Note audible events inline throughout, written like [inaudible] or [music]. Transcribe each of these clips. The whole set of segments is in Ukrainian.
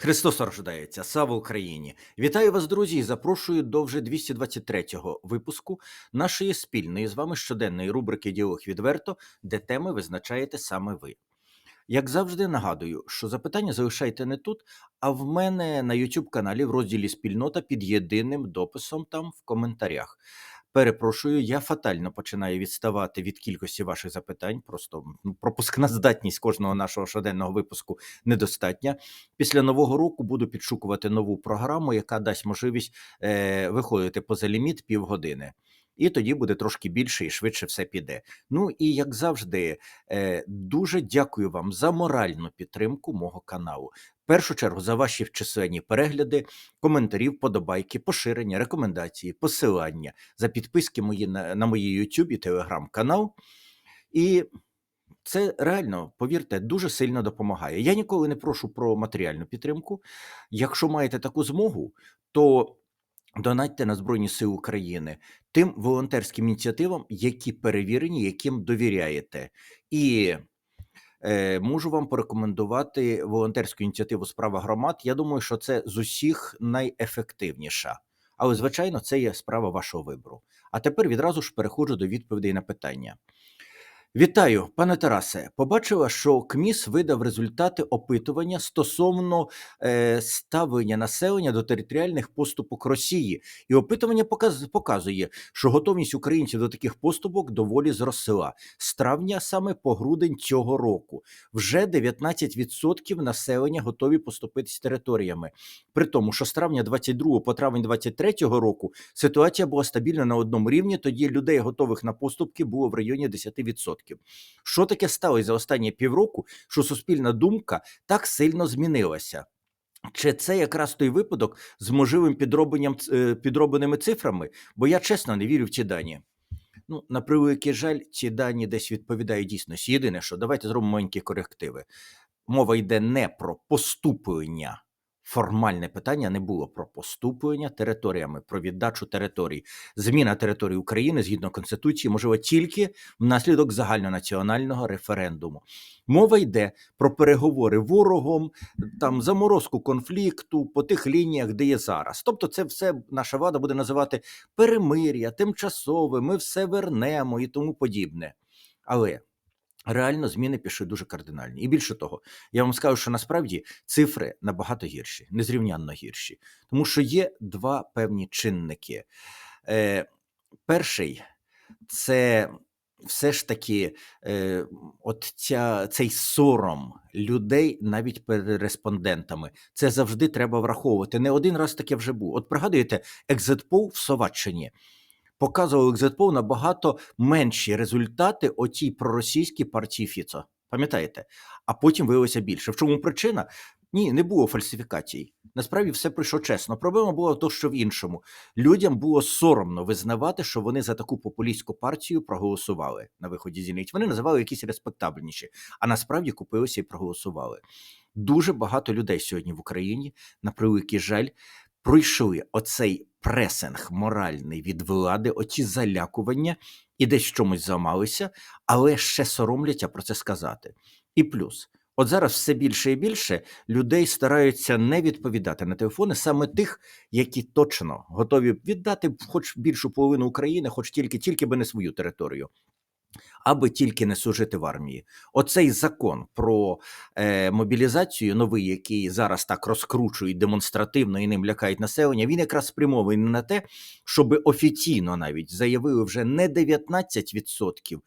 Христос рождається, слава Україні! Вітаю вас, друзі, і запрошую до вже 223-го випуску нашої спільної з вами щоденної рубрики Діалог відверто, де теми визначаєте саме ви. Як завжди, нагадую, що запитання залишайте не тут, а в мене на YouTube каналі в розділі Спільнота під єдиним дописом там в коментарях. Перепрошую, я фатально починаю відставати від кількості ваших запитань. Просто ну, пропускна здатність кожного нашого щоденного випуску недостатня. Після нового року буду підшукувати нову програму, яка дасть можливість е, виходити поза ліміт півгодини. І тоді буде трошки більше і швидше все піде. Ну і як завжди, е, дуже дякую вам за моральну підтримку мого каналу. Першу чергу за ваші численні перегляди, коментарі, вподобайки, поширення, рекомендації, посилання за підписки мої на, на мої YouTube і Telegram канал. І це реально, повірте, дуже сильно допомагає. Я ніколи не прошу про матеріальну підтримку. Якщо маєте таку змогу, то донатьте на Збройні Сили України тим волонтерським ініціативам, які перевірені, яким довіряєте. І можу вам порекомендувати волонтерську ініціативу Справа громад. Я думаю, що це з усіх найефективніша. Але, звичайно, це є справа вашого вибору. А тепер відразу ж переходжу до відповідей на питання. Вітаю, пане Тарасе. Побачила, що КМІС видав результати опитування стосовно е, ставлення населення до територіальних поступок Росії, і опитування показ, показує, що готовність українців до таких поступок доволі зросла з травня саме по грудень цього року. Вже 19% населення готові поступитись територіями. При тому, що з травня 22 по травень 23 року ситуація була стабільна на одному рівні. Тоді людей, готових на поступки, було в районі 10%. Що таке сталося за останні півроку, що суспільна думка так сильно змінилася? Чи це якраз той випадок з можливим підробленням е, підробленими цифрами? Бо я чесно не вірю в ці дані. Ну, на превеликий жаль, ці дані десь відповідають дійсності. Єдине, що давайте зробимо маленькі корективи. Мова йде не про поступлення. Формальне питання не було про поступлення територіями, про віддачу територій. Зміна території України згідно конституції можливо тільки внаслідок загальнонаціонального референдуму. Мова йде про переговори ворогом, там заморозку конфлікту по тих лініях, де є зараз. Тобто, це все наша влада буде називати перемир'я, тимчасове, ми все вернемо і тому подібне. Але Реально зміни пішли дуже кардинальні. І більше того, я вам скажу, що насправді цифри набагато гірші, незрівнянно гірші, тому що є два певні чинники. Е, Перший це все ж таки е, от ця, цей сором людей навіть перед респондентами. Це завжди треба враховувати. Не один раз таке вже був. От пригадуєте, екзитпол в Словаччині показував екзитпол набагато менші результати отій проросійській партії Фіцо. Пам'ятаєте? А потім виявилося більше. В чому причина? Ні, не було фальсифікацій. Насправді все пройшло чесно. Проблема була тому, що в іншому людям було соромно визнавати, що вони за таку популістську партію проголосували на виході зіниць. Вони називали якісь респектабельніші, а насправді купилися і проголосували. Дуже багато людей сьогодні в Україні, на превеликий жаль, пройшли оцей пресинг моральний від влади, оці залякування і десь чомусь замалися, але ще соромляться про це сказати. І плюс. От зараз все більше і більше людей стараються не відповідати на телефони саме тих, які точно готові віддати хоч більшу половину України, хоч тільки тільки би не свою територію аби тільки не служити в армії. Оцей закон про е, мобілізацію, новий, який зараз так розкручують демонстративно і ним лякають населення, він якраз спрямований на те, щоб офіційно навіть заявили вже не 19%,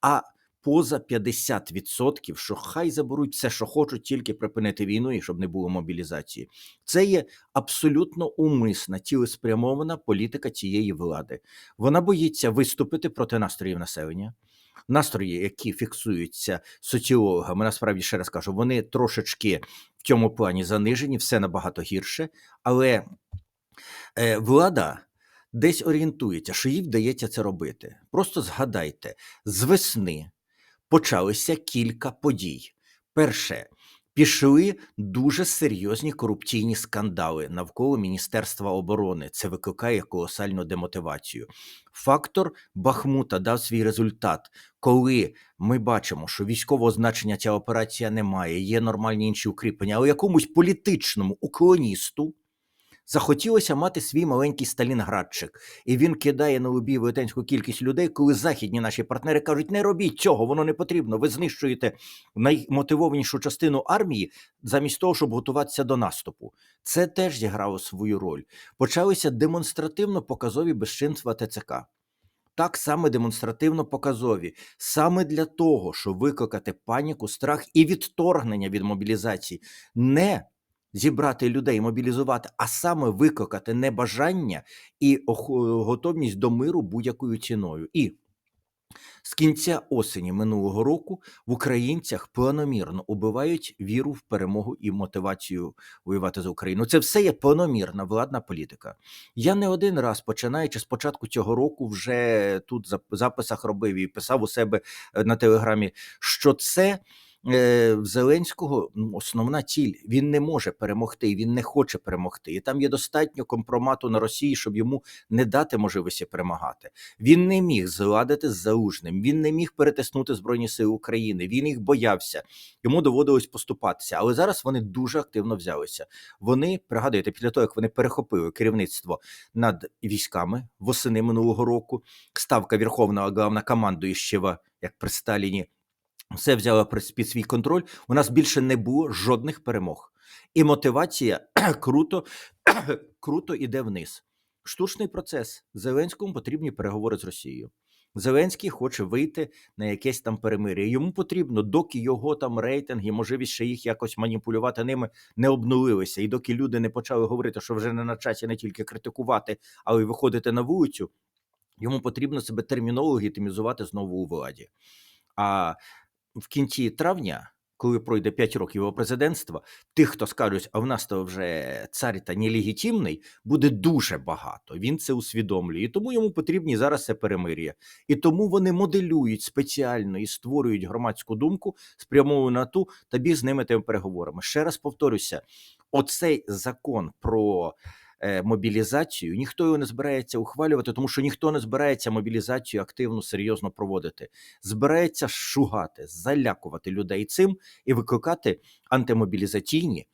а поза 50%, що хай заберуть все, що хочуть, тільки припинити війну і щоб не було мобілізації. Це є абсолютно умисна, цілеспрямована політика цієї влади. Вона боїться виступити проти настроїв населення настрої, які фіксуються соціологами, насправді ще раз кажу, вони трошечки в цьому плані занижені, все набагато гірше, але е, влада. Десь орієнтується, що їй вдається це робити. Просто згадайте, з весни почалися кілька подій. Перше, Пішли дуже серйозні корупційні скандали навколо Міністерства оборони. Це викликає колосальну демотивацію. Фактор Бахмута дав свій результат, коли ми бачимо, що військового значення ця операція не має, є нормальні інші укріплення, але якомусь політичному уклоністу захотілося мати свій маленький Сталінградчик, і він кидає на лобі велетенську кількість людей, коли західні наші партнери кажуть: не робіть цього, воно не потрібно. Ви знищуєте наймотивованішу частину армії замість того, щоб готуватися до наступу. Це теж зіграло свою роль. Почалися демонстративно показові безчинства ТЦК. Так саме демонстративно показові, саме для того, щоб викликати паніку, страх і відторгнення від мобілізації, не зібрати людей, мобілізувати, а саме викликати небажання і готовність до миру будь-якою ціною. І з кінця осені минулого року в українцях планомірно убивають віру в перемогу і мотивацію воювати за Україну. Це все є планомірна владна політика. Я не один раз, починаючи з початку цього року, вже тут в записах робив і писав у себе е, на телеграмі, що це. Е, В Зеленського основна ціль він не може перемогти, він не хоче перемогти. І там є достатньо компромату на Росії, щоб йому не дати можливості перемагати. Він не міг зладити з залужним, він не міг перетиснути збройні сили України. Він їх боявся, йому доводилось поступатися. Але зараз вони дуже активно взялися. Вони пригадуєте, після того як вони перехопили керівництво над військами восени минулого року. Ставка Верховного Главнокомандуючого, як при Сталіні, все взяла під свій контроль. У нас більше не було жодних перемог. І мотивація [clears throat] круто, [clears throat] круто іде вниз. Штучний процес. Зеленському потрібні переговори з Росією. Зеленський хоче вийти на якесь там перемир'я. Йому потрібно, доки його там рейтинги, можливість ще їх якось маніпулювати ними не обнулилися, і доки люди не почали говорити, що вже не на часі не тільки критикувати, але й виходити на вулицю. Йому потрібно себе терміново легітимізувати знову у владі. А в кінці травня, коли пройде 5 років його президентства, тих, хто скажуть, а в нас то вже цар та нелегітимний, буде дуже багато. Він це усвідомлює. І тому йому потрібні зараз це перемир'я. І тому вони моделюють спеціально і створюють громадську думку, спрямовану на ту тобі з ними тими переговорами. Ще раз повторюся: оцей закон про. Е, Мобілізацію ніхто його не збирається ухвалювати, тому що ніхто не збирається мобілізацію активно серйозно проводити збирається шугати, залякувати людей цим і викликати антимобілізаційні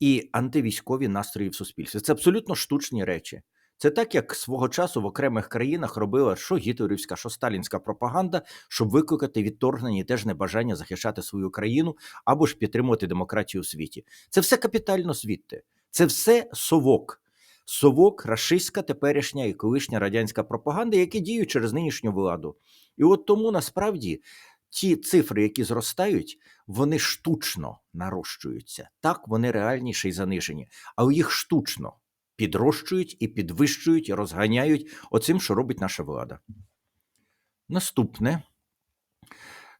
і антивійськові настрої в суспільстві. Це абсолютно штучні речі. Це так, як свого часу в окремих країнах робила що гітлерівська, що сталінська пропаганда, щоб викликати відторгнення і теж небажання захищати свою країну або ж підтримувати демократію у світі. Це все капітально звідти. Це все совок. Совок, рашистська теперішня і колишня радянська пропаганда, які діють через нинішню владу. І от тому насправді ті цифри, які зростають, вони штучно нарощуються. Так, вони реальніші і занижені, але їх штучно підрощують і підвищують, і розганяють оцим, що робить наша влада. Наступне.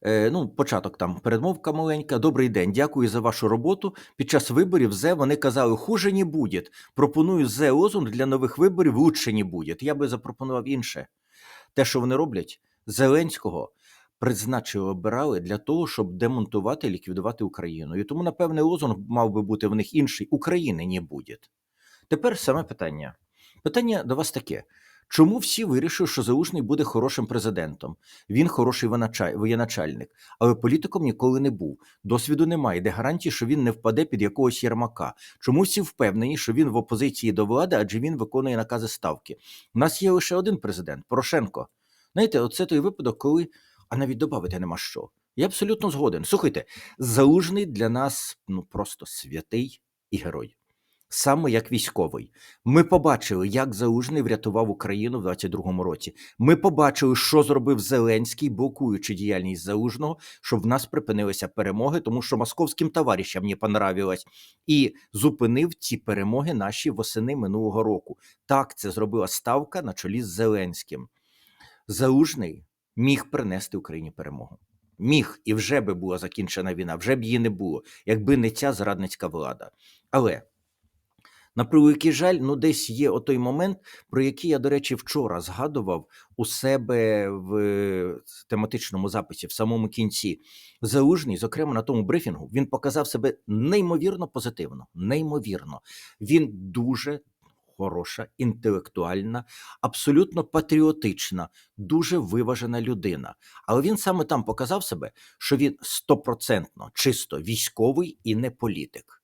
Е, ну, початок там передмовка маленька. Добрий день, дякую за вашу роботу. Під час виборів ЗЕ вони казали, хуже не буде. Пропоную ЗЕ лозунг для нових виборів лучше не буде. Я би запропонував інше. Те, що вони роблять, Зеленського призначили, обирали для того, щоб демонтувати ліквідувати Україну. І тому, напевне, лозунг мав би бути в них інший: України не буде. Тепер саме питання. Питання до вас таке: чому всі вирішили, що Залужний буде хорошим президентом? Він хороший воєначальник, але політиком ніколи не був. Досвіду немає, де гарантії, що він не впаде під якогось Єрмака. Чому всі впевнені, що він в опозиції до влади, адже він виконує накази ставки? У нас є лише один президент Порошенко. Знаєте, оце той випадок, коли а навіть додати нема що. Я абсолютно згоден. Слухайте, залужний для нас ну просто святий і герой. Саме як військовий. Ми побачили, як Залужний врятував Україну в 22-му році. Ми побачили, що зробив Зеленський, блокуючи діяльність Залужного, щоб в нас припинилися перемоги, тому що московським товаришам не понравилось, і зупинив ці перемоги наші восени минулого року. Так це зробила ставка на чолі з Зеленським. Залужний міг принести Україні перемогу. Міг і вже би була закінчена війна, вже б її не було, якби не ця зрадницька влада. Але На превеликий жаль, ну десь є отой момент, про який я, до речі, вчора згадував у себе в е, тематичному записі, в самому кінці. Залужний, зокрема на тому брифінгу, він показав себе неймовірно позитивно. Неймовірно. Він дуже хороша, інтелектуальна, абсолютно патріотична, дуже виважена людина. Але він саме там показав себе, що він стопроцентно чисто військовий і не політик.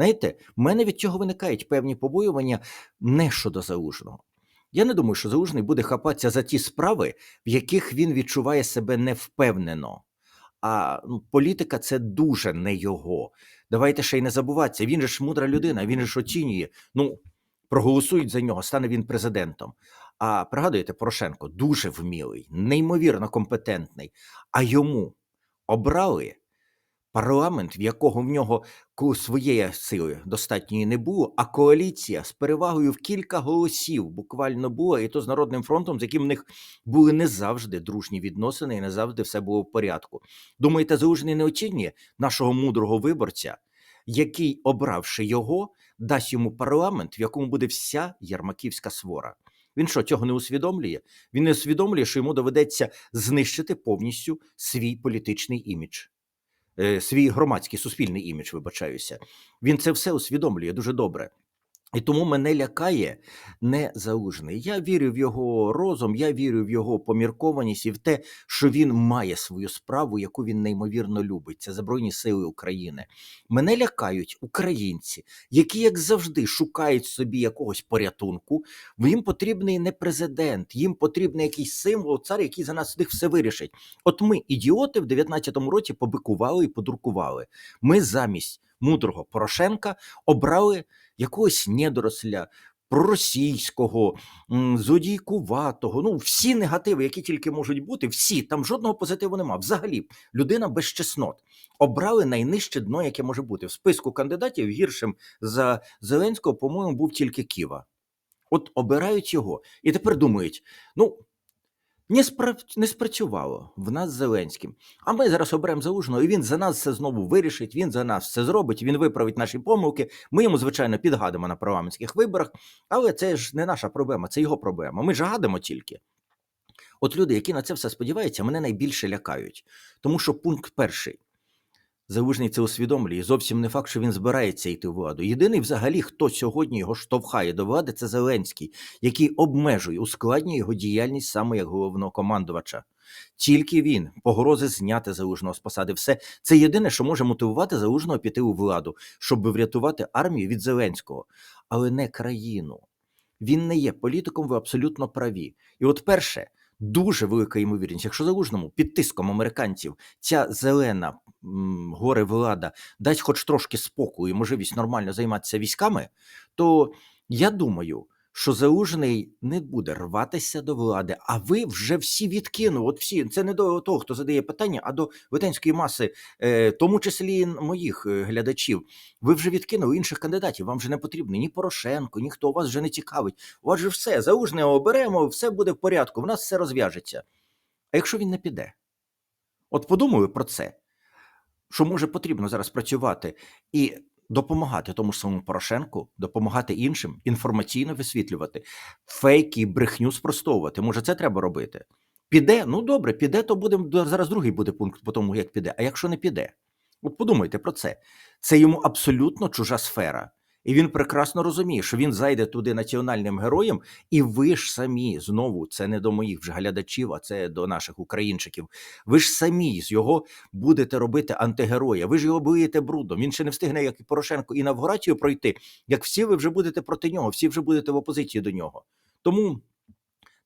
Знаєте, в мене від цього виникають певні побоювання не щодо залужного. Я не думаю, що залужний буде хапатися за ті справи, в яких він відчуває себе невпевнено. А ну, політика це дуже не його. Давайте ще й не забуватися. Він же ж мудра людина, він же ж оцінює. Ну, проголосують за нього, стане він президентом. А пригадуєте, Порошенко дуже вмілий, неймовірно компетентний. А йому обрали парламент, в якого в нього своєї сили достатньої не було, а коаліція з перевагою в кілька голосів буквально була, і то з Народним фронтом, з яким в них були не завжди дружні відносини, і не завжди все було в порядку. Думаєте, Залужний не оцінює нашого мудрого виборця, який, обравши його, дасть йому парламент, в якому буде вся Єрмаківська свора. Він що, цього не усвідомлює? Він не усвідомлює, що йому доведеться знищити повністю свій політичний імідж, свій громадський суспільний імідж, вибачаюся. Він це все усвідомлює дуже добре. І тому мене лякає не залужний. Я вірю в його розум, я вірю в його поміркованість і в те, що він має свою справу, яку він неймовірно любить. Це Збройні Сили України. Мене лякають українці, які, як завжди, шукають собі якогось порятунку. Їм потрібний не президент, їм потрібний якийсь символ, цар, який за нас всіх все вирішить. От ми, ідіоти, в 19-му році побикували і подуркували. Ми замість мудрого Порошенка обрали якогось недоросля, проросійського, зодійкуватого. Ну, всі негативи, які тільки можуть бути, всі там жодного позитиву нема. Взагалі, людина без чеснот. Обрали найнижче дно, яке може бути. В списку кандидатів гіршим за Зеленського, по-моєму, був тільки Ківа. От обирають його і тепер думають: ну. Не, спра... не спрацювало в нас з Зеленським. А ми зараз оберемо залужного, і він за нас все знову вирішить, він за нас все зробить, він виправить наші помилки. Ми йому, звичайно, підгадимо на парламентських виборах, але це ж не наша проблема, це його проблема. Ми ж гадимо тільки. От люди, які на це все сподіваються, мене найбільше лякають. Тому що пункт перший. Залужний це усвідомлює. Зовсім не факт, що він збирається йти в владу. Єдиний, взагалі, хто сьогодні його штовхає до влади, це Зеленський, який обмежує, ускладнює його діяльність саме як головного командувача. Тільки він, погрози зняти залужного з посади, все це єдине, що може мотивувати залужного піти у владу, щоб врятувати армію від Зеленського, але не країну. Він не є політиком, ви абсолютно праві. І от перше, дуже велика ймовірність, якщо залужному під тиском американців ця зелена горе влада дасть хоч трошки спокою і можливість нормально займатися військами, то я думаю, що залужний не буде рватися до влади. А ви вже всі відкинули. От всі це не до того, хто задає питання, а до велетенської маси, е, тому числі і моїх е, глядачів. Ви вже відкинули інших кандидатів. Вам вже не потрібно ні Порошенко, ніхто вас вже не цікавить. У вас же все залужне оберемо, все буде в порядку. В нас все розв'яжеться. А якщо він не піде? От подумаю про це що може потрібно зараз працювати і допомагати тому ж самому Порошенку, допомагати іншим, інформаційно висвітлювати, фейки, брехню спростовувати. Може, це треба робити. Піде, ну добре, піде, то будемо зараз другий буде пункт по тому, як піде. А якщо не піде, от подумайте про це. Це йому абсолютно чужа сфера. І він прекрасно розуміє, що він зайде туди національним героєм, і ви ж самі знову це не до моїх вже глядачів, а це до наших українчиків. Ви ж самі з його будете робити антигероя. Ви ж його боїте брудом. Він ще не встигне, як і Порошенко, інавгурацію пройти. Як всі ви вже будете проти нього, всі вже будете в опозиції до нього. Тому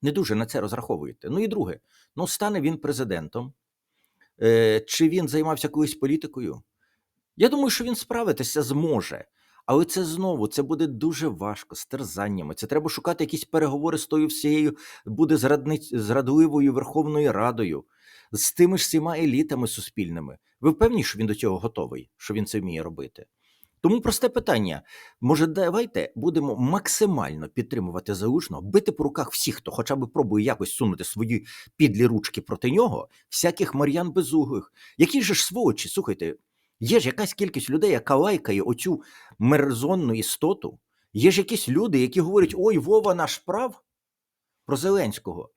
не дуже на це розраховуєте. Ну і друге, ну стане він президентом. Е, Чи він займався колись політикою? Я думаю, що він справитися зможе. Але це знову це буде дуже важко з терзаннями. Це треба шукати якісь переговори з тою всією буде зрадниць, зрадливою Верховною Радою, з тими ж всіма елітами суспільними. Ви впевнені, що він до цього готовий, що він це вміє робити? Тому просте питання: може, давайте будемо максимально підтримувати залужного, бити по руках всіх, хто хоча б пробує якось сунути свої підлі ручки проти нього, всяких мар'ян безуглих. Які ж сволочі, слухайте. Є ж якась кількість людей, яка лайкає оцю мерзонну істоту, Є ж якісь люди, які говорять: ой, Вова наш прав про Зеленського.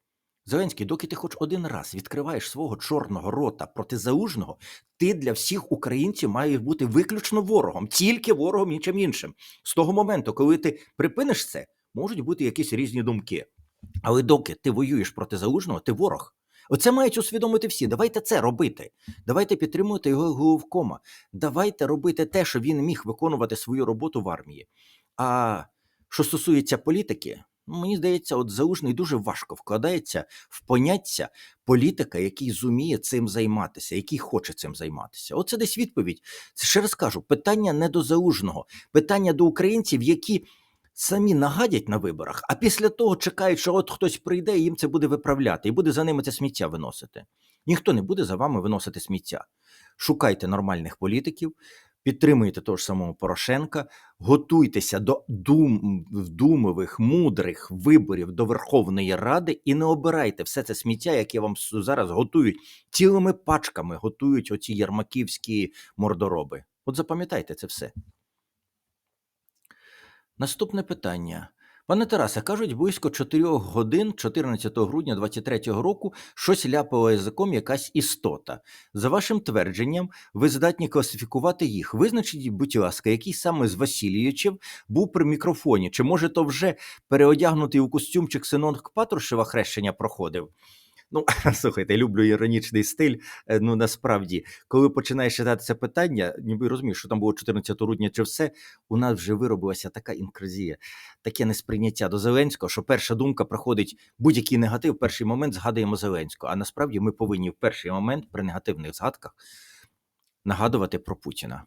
Зеленський, доки ти хоч один раз відкриваєш свого чорного рота проти залужного, ти для всіх українців маєш бути виключно ворогом, тільки ворогом, нічим іншим. З того моменту, коли ти припиниш це, можуть бути якісь різні думки. Але доки ти воюєш проти залужного, ти ворог. Оце мають усвідомити всі. Давайте це робити. Давайте підтримувати його головкома. Давайте робити те, що він міг виконувати свою роботу в армії. А що стосується політики, мені здається, от залужний дуже важко вкладається в поняття політика, який зуміє цим займатися, який хоче цим займатися. Оце десь відповідь. Це ще раз кажу: питання не до залужного, питання до українців, які самі нагадять на виборах, а після того чекають, що от хтось прийде і їм це буде виправляти, і буде за ними це сміття виносити. Ніхто не буде за вами виносити сміття. Шукайте нормальних політиків, підтримуйте того ж самого Порошенка, готуйтеся до дум, вдумливих, мудрих виборів до Верховної Ради і не обирайте все це сміття, яке вам зараз готують цілими пачками, готують оці ярмаківські мордороби. От запам'ятайте це все. Наступне питання. Пане Тарасе, кажуть, близько 4 годин 14 грудня 23 року щось ляпало язиком якась істота. За вашим твердженням, ви здатні класифікувати їх. Визначіть, будь ласка, який саме з Васильовичів був при мікрофоні? Чи може то вже переодягнутий у костюмчик синонг Патрушева хрещення проходив? Ну, [laughs] слухайте, люблю іронічний стиль. Е, Ну, насправді, коли починаєш читати це питання, ніби розумієш, що там було 14 грудня чи все, у нас вже виробилася така інкрузія, таке несприйняття до Зеленського, що перша думка приходить будь-який негатив, в перший момент згадуємо Зеленського. А насправді ми повинні в перший момент при негативних згадках нагадувати про Путіна,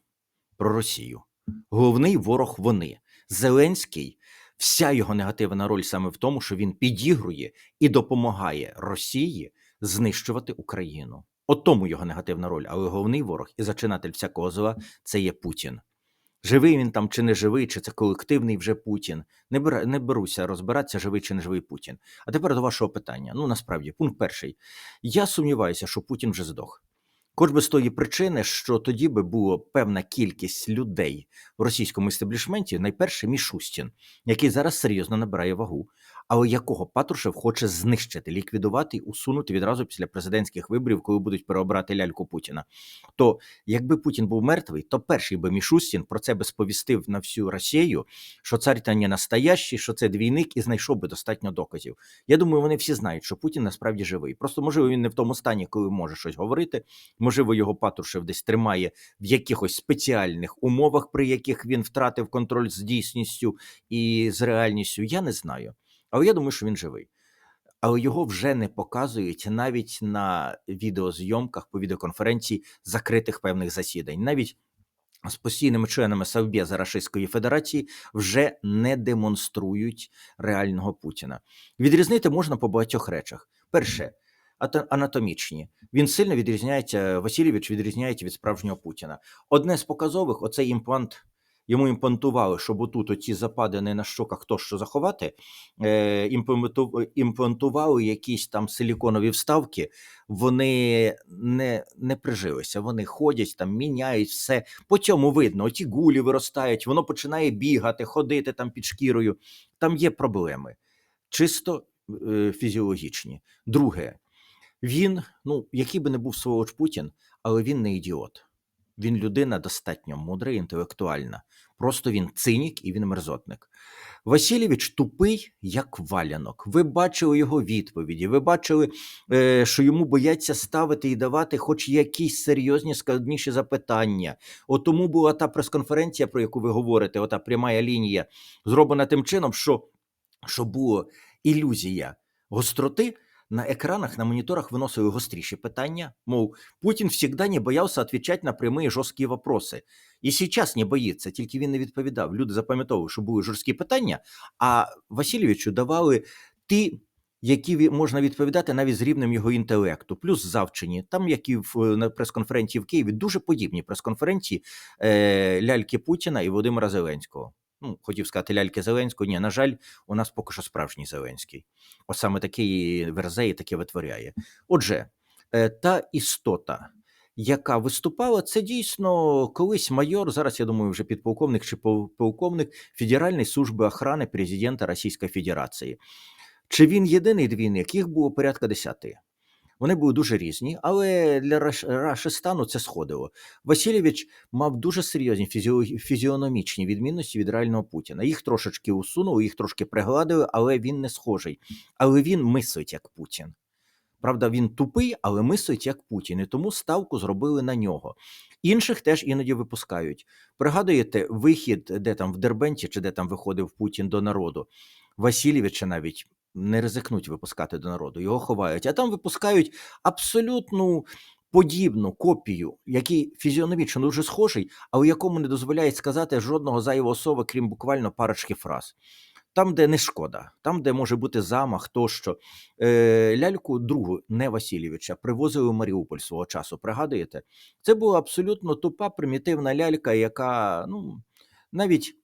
про Росію. Головний ворог вони. Зеленський, вся його негативна роль саме в тому, що він підігрує і допомагає Росії знищувати Україну. От тому його негативна роль, але головний ворог і зачинатель всякого зла це є Путін. Живий він там чи не живий, чи це колективний вже Путін. Не, бер, не беруся розбиратися, живий чи не живий Путін. А тепер до вашого питання. Ну насправді, пункт перший. Я сумніваюся, що Путін вже здох. Хоч би з тої причини, що тоді би було певна кількість людей в російському істеблішменті, найперше Мішустін, який зараз серйозно набирає вагу, але якого Патрушев хоче знищити, ліквідувати і усунути відразу після президентських виборів, коли будуть переобрати ляльку Путіна. То якби Путін був мертвий, то перший би Мішустін про це би сповістив на всю Росію, що цар та не настоящий, що це двійник, і знайшов би достатньо доказів. Я думаю, вони всі знають, що Путін насправді живий. Просто можливо він не в тому стані, коли може щось говорити. Можливо, його Патрушев десь тримає в якихось спеціальних умовах, при яких він втратив контроль з дійсністю і з реальністю. Я не знаю. Але я думаю, що він живий. Але його вже не показують навіть на відеозйомках по відеоконференції закритих певних засідань. Навіть з постійними членами Совбеза Рашистської Федерації вже не демонструють реального Путіна. Відрізнити можна по багатьох речах. Перше, анатомічні. Він сильно відрізняється, Васильович відрізняється від справжнього Путіна. Одне з показових оцей імплант. Йому імплантували, щоб отут оці западини на щоках то що заховати, е, імплантували якісь там силіконові вставки, вони не, не прижилися. Вони ходять там, міняють все. По цьому видно, оті гулі виростають, воно починає бігати, ходити там під шкірою. Там є проблеми, чисто е, фізіологічні. Друге, він, ну, який би не був сволоч Путін, але він не ідіот. Він людина достатньо мудра, і інтелектуальна. Просто він цинік і він мерзотник. Васильович тупий, як валянок. Ви бачили його відповіді. Ви бачили, е, що йому бояться ставити і давати хоч якісь серйозні складніші запитання. От тому була та прес-конференція, про яку ви говорите, ота пряма лінія, зроблена тим чином, що, що була ілюзія гостроти. На екранах, на мониторах выносили гостріші питання, мол, Путін всегда не боявся відповідати на прямі жорсткі вопроси. І зараз не боїться, тільки він не відповідав. Люди запам'ятовували, що були жорсткі питання, а Васильовичу давали ті, які можна відповідати навіть з рівнем його інтелекту, плюс завчені. Там, які в на прес-конференції в Києві, дуже подібні прес-конференції е, ляльки Путіна і Володимира Зеленського. Ну, хотів сказати ляльки Зеленського. Ні, на жаль, у нас поки що справжній Зеленський. Ось саме такий верзе і таке витворяє. Отже, е, та істота, яка виступала, це дійсно колись майор, зараз я думаю, вже підполковник чи полковник Федеральної служби охорони президента Російської Федерації. Чи він єдиний двійник? Їх було порядка десяти. Вони були дуже різні, але для Раш- Рашистану це сходило. Васильович мав дуже серйозні фізіо- фізіономічні відмінності від реального Путіна. Їх трошечки усунули, їх трошки пригладили, але він не схожий. Але він мислить як Путін. Правда, він тупий, але мислить як Путін, і тому ставку зробили на нього. Інших теж іноді випускають. Пригадуєте вихід, де там в Дербенті, чи де там виходив Путін до народу? Васильовича навіть не ризикнуть випускати до народу, його ховають. А там випускають абсолютну подібну копію, який фізіономічно дуже схожий, а у якому не дозволяють сказати жодного зайвого слова, крім буквально парочки фраз. Там, де не шкода, там, де може бути замах, тощо. Е, ляльку другу, не Васильовича, привозили в Маріуполь свого часу. Пригадуєте? Це була абсолютно тупа, примітивна лялька, яка ну, навіть,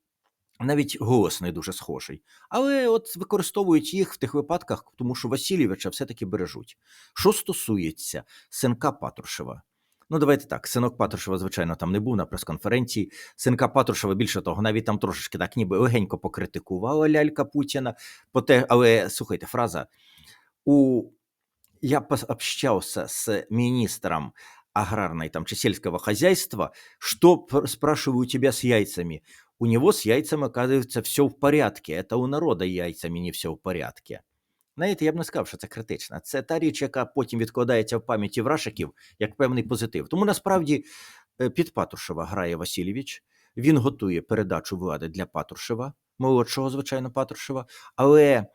навіть голос не дуже схожий. Але от використовують їх в тих випадках, тому що Васильовича все-таки бережуть. Що стосується синка Патрушева. Ну, давайте так. Синок Патрушева, звичайно, там не був на прес-конференції. Синка Патрушева, більше того, навіть там трошечки так, ніби легенько покритикувала лялька Путіна. Але слухайте, фраза. У... Я общался с министром аграрной там, чи сельского хозяйства, что пр- спрашиваю у с яйцами? У него с яйцами, оказывается, все в порядке. Это у народа яйцами не все в порядке. Знаєте, я б не сказав, що це критично. Це та річ, яка потім відкладається в пам'яті врашиків як певний позитив. Тому насправді е, під Патрушева грає Васильович. Він готує передачу влади для Патрушева, молодшого, звичайно, Патрушева. Але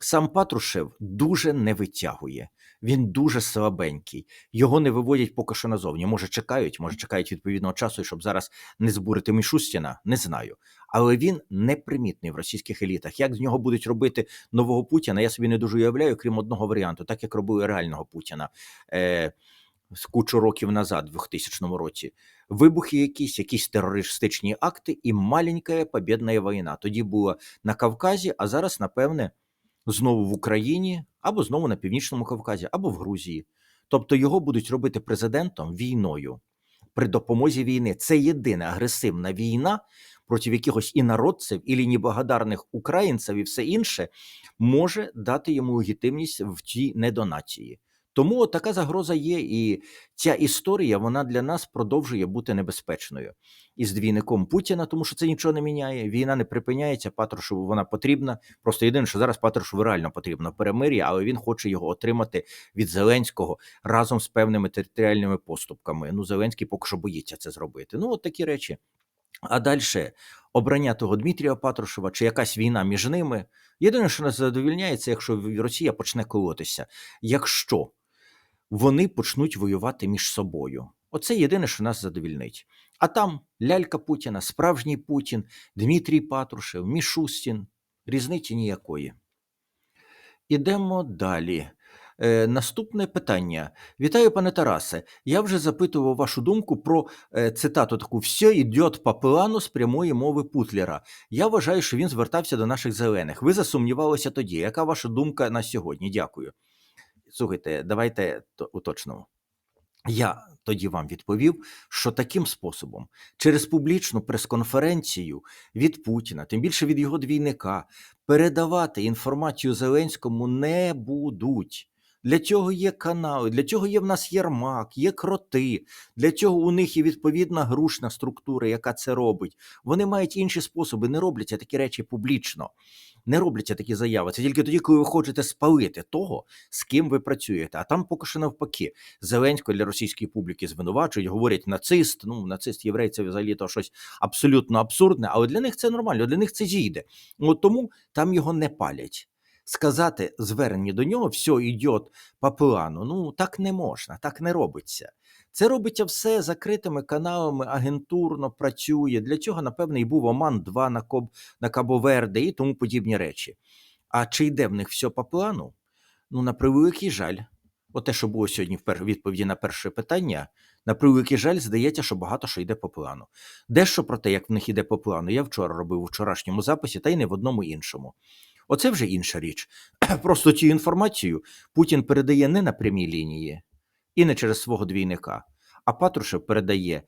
сам Патрушев дуже не витягує. Він дуже слабенький. Його не виводять поки що назовні. Може, чекають, може, чекають відповідного часу, щоб зараз не збурити Мішустіна, не знаю. Але він непримітний в російських елітах. Як з нього будуть робити нового Путіна, я собі не дуже уявляю, крім одного варіанту, так як робили реального Путіна е, з кучу років назад, в 2000 році. Вибухи якісь, якісь терористичні акти і маленька побєдна війна. Тоді була на Кавказі, а зараз, напевне, знову в Україні, або знову на Північному Кавказі, або в Грузії. Тобто його будуть робити президентом війною при допомозі війни. Це єдина агресивна війна проти якихось інородців і неблагодарних українців і все інше може дати йому легітимність в тій недонації. Тому така загроза є, і ця історія вона для нас продовжує бути небезпечною із двійником Путіна, тому що це нічого не міняє. Війна не припиняється. Патрушеву вона потрібна. Просто єдине, що зараз Патрушеву реально потрібно перемир'я, але він хоче його отримати від Зеленського разом з певними територіальними поступками. Ну, Зеленський поки що боїться це зробити. Ну, от такі речі. А далі обрання того Дмитрія Патрушева чи якась війна між ними. Єдине, що нас задовільняє, це якщо Росія почне колотися. Якщо вони почнуть воювати між собою. Оце єдине, що нас задовільнить. А там лялька Путіна, справжній Путін, Дмитрій Патрушев, Мішустін. Різниці ніякої. Ідемо далі. Е, наступне питання. Вітаю, пане Тарасе. Я вже запитував вашу думку про е, цитату таку «Все йде по плану з прямої мови Путлера. Я вважаю, що він звертався до наших зелених. Ви засумнівалися тоді. Яка ваша думка на сьогодні? Дякую. Слухайте, давайте то- уточнимо. Я тоді вам відповів, що таким способом, через публічну прес-конференцію від Путіна, тим більше від його двійника, передавати інформацію Зеленському не будуть. Для цього є канали, для цього є в нас Єрмак, є кроти, для цього у них є відповідна грушна структура, яка це робить. Вони мають інші способи, не робляться такі речі публічно, не робляться такі заяви. Це тільки тоді, коли ви хочете спалити того, з ким ви працюєте. А там поки що навпаки. Зеленського для російської публіки звинувачують, говорять нацист. Ну, нацист, єврей це взагалі то щось абсолютно абсурдне, але для них це нормально, для них це зійде. От тому там його не палять. Сказати звернення до нього, все йде по плану. Ну так не можна, так не робиться. Це робиться все закритими каналами, агентурно працює. Для цього, напевне, і був Оман 2 на Коб на Кабоверде і тому подібні речі. А чи йде в них все по плану? Ну, на превеликий жаль. От те, що було сьогодні в відповіді на перше питання, на превеликий жаль, здається, що багато що йде по плану. Дещо про те, як в них йде по плану, я вчора робив у вчорашньому записі, та й не в одному іншому. Оце вже інша річ. [clears throat] Просто цю інформацію Путін передає не на прямій лінії і не через свого двійника, А Патрушев передає,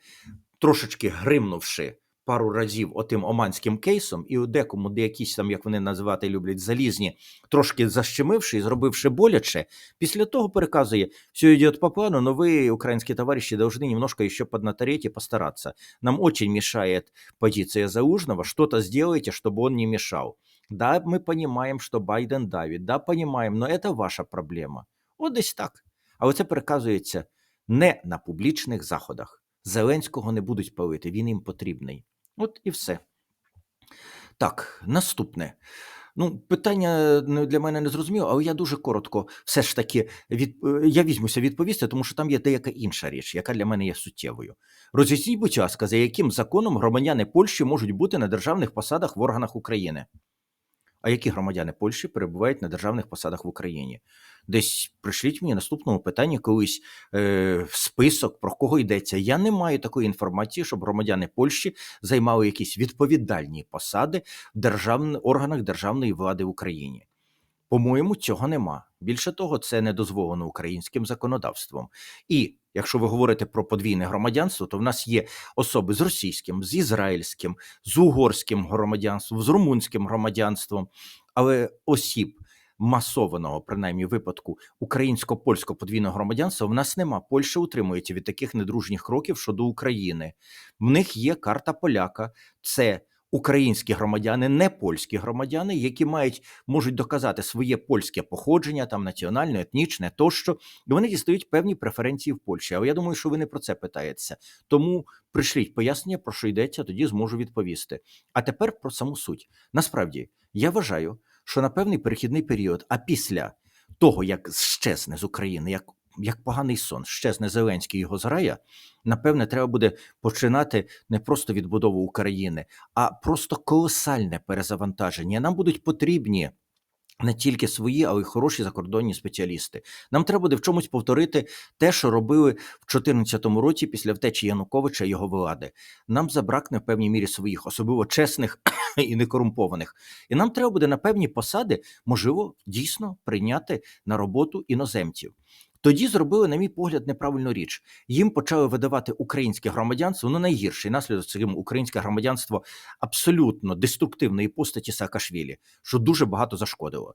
трошечки гримнувши пару разів отим оманським кейсом, і у декому, де якісь там, як вони називати люблять, залізні, трошки защемивши і зробивши боляче, після того переказує, все йде по плану, но вы, украинские товарищи, должны немножко еще поднатореть и постараться. Нам очень мешает позиция Заужного, что-то сделайте, чтобы он не мешал. Да, мы понимаем, что Байден давит, да, понимаем, но это ваша проблема. От десь так. Але це переказується не на публічних заходах. Зеленського не будуть палити, він їм потрібний. От і все. Так, наступне. Ну, питання ну, для мене не зрозуміло, але я дуже коротко все ж таки від... е, я візьмуся відповісти, тому що там є деяка інша річ, яка для мене є суттєвою. Роз'ясніть, будь ласка, за яким законом громадяни Польщі можуть бути на державних посадах в органах України? А які громадяни Польщі перебувають на державних посадах в Україні? Десь пришліть мені наступному питанні колись е, список, про кого йдеться. Я не маю такої інформації, щоб громадяни Польщі займали якісь відповідальні посади в державних органах державної влади в Україні. По-моєму, цього нема. Більше того, це не дозволено українським законодавством. І якщо ви говорите про подвійне громадянство, то в нас є особи з російським, з ізраїльським, з угорським громадянством, з румунським громадянством, але осіб масованого, принаймні випадку українсько-польського подвійного громадянства в нас нема. Польща утримується від таких недружніх кроків щодо України. В них є карта поляка. Це українські громадяни, не польські громадяни, які мають можуть доказати своє польське походження, там національне, етнічне тощо, і вони дістають певні преференції в Польщі. Але я думаю, що ви не про це питаєтеся. Тому пришліть пояснення, про що йдеться, тоді зможу відповісти. А тепер про саму суть. Насправді, я вважаю, що на певний перехідний період, а після того, як щезне з України, як як поганий сон, щезне Зеленський його зграя, напевне, треба буде починати не просто відбудову України, а просто колосальне перезавантаження. Нам будуть потрібні. Не тільки свої, але й хороші закордонні спеціалісти. Нам треба буде в чомусь повторити те, що робили в 2014 році після втечі Януковича і його влади. Нам забракне в певній мірі своїх, особливо чесних [clears throat] і некорумпованих. І нам треба буде на певні посади, можливо, дійсно прийняти на роботу іноземців. Тоді зробили, на мій погляд, неправильну річ. Їм почали видавати українське громадянство. Ну найгірший наслідок цим українське громадянство абсолютно деструктивної постаті Саакашвілі, що дуже багато зашкодило.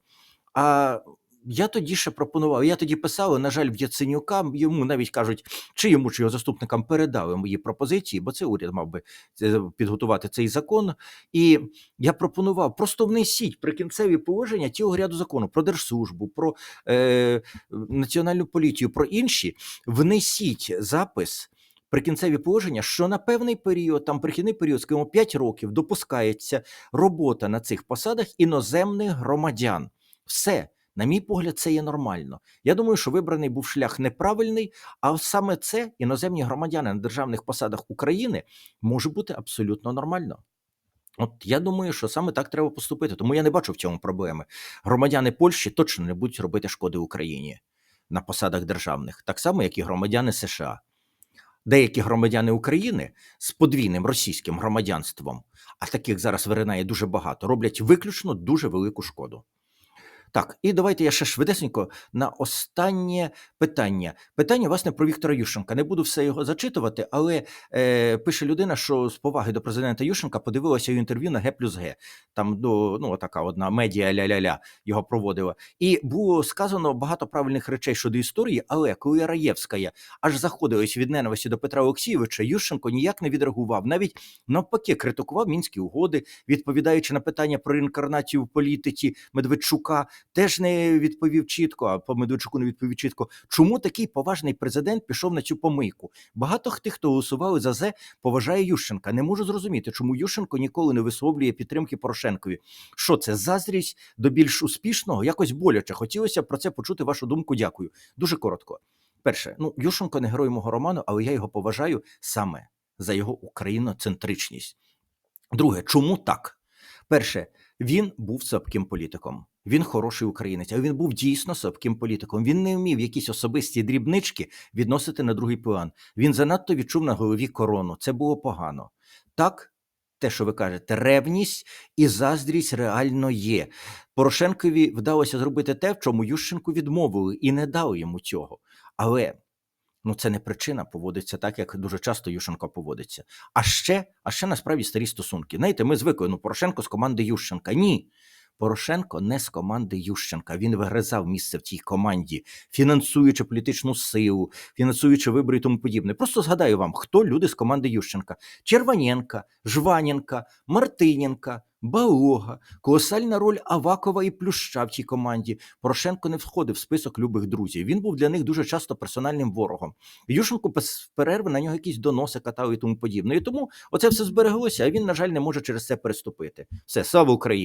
А я тоді ще пропонував. Я тоді писав, на жаль, в Яценюка йому навіть кажуть, чи йому чи його заступникам передали мої пропозиції, бо це уряд мав би е, підготувати цей закон. І я пропонував просто внесіть прикінцеві положення цього ряду закону про держслужбу, про е, національну поліцію, про інші. Внесіть запис. Прикінцеві положення, що на певний період, там прихідний період, скажімо, 5 років, допускається робота на цих посадах іноземних громадян. Все, на мій погляд, це є нормально. Я думаю, що вибраний був шлях неправильний, а саме це іноземні громадяни на державних посадах України може бути абсолютно нормально. От я думаю, що саме так треба поступити, тому я не бачу в цьому проблеми. Громадяни Польщі точно не будуть робити шкоди Україні на посадах державних, так само, як і громадяни США. Деякі громадяни України з подвійним російським громадянством, а таких зараз виринає дуже багато, роблять виключно дуже велику шкоду. Так, і давайте я ще швидесенько на останнє питання. Питання, власне, про Віктора Ющенка. Не буду все його зачитувати, але е, пише людина, що з поваги до президента Ющенка подивилася інтерв'ю на Г плюс Г. Там до ну, така одна медіа ля-ля-ля його проводила. І було сказано багато правильних речей щодо історії, але коли Раєвська аж заходилась від ненависті до Петра Олексійовича, Ющенко ніяк не відреагував. Навіть навпаки, критикував мінські угоди, відповідаючи на питання про реінкарнацію в політиці Медведчука теж не відповів чітко, а по Медведчуку не відповів чітко. Чому такий поважний президент пішов на цю помийку? Багато тих, хто голосували за зе, поважає Ющенка. Не можу зрозуміти, чому Ющенко ніколи не висловлює підтримки Порошенкові. Що це заздрість до більш успішного? Якось боляче. Хотілося про це почути вашу думку. Дякую. Дуже коротко. Перше, ну Ющенко не герой мого роману, але я його поважаю саме за його україноцентричність. Друге, чому так? Перше, він був слабким політиком. Він хороший українець, але він був дійсно слабким політиком. Він не вмів якісь особисті дрібнички відносити на другий план. Він занадто відчув на голові корону. Це було погано. Так, те, що ви кажете, ревність і заздрість реально є. Порошенкові вдалося зробити те, в чому Ющенку відмовили, і не дали йому цього. Але Ну, це не причина поводиться так, як дуже часто Ющенко поводиться. А ще, а ще насправді старі стосунки. Знаєте, ми звикли, ну Порошенко з команди Ющенка. Ні. Порошенко не з команди Ющенка. Він вигризав місце в цій команді, фінансуючи політичну силу, фінансуючи вибори і тому подібне. Просто згадаю вам, хто люди з команди Ющенка: Черваненка, Жваненка, Мартиненка, Балога, колосальна роль Авакова і Плюща в цій команді. Порошенко не входив в список любих друзів. Він був для них дуже часто персональним ворогом. Ющенко без перерви на нього якісь доноси катав і тому подібне. І тому оце все збереглося, а він, на жаль, не може через це переступити. Все, слава Україні!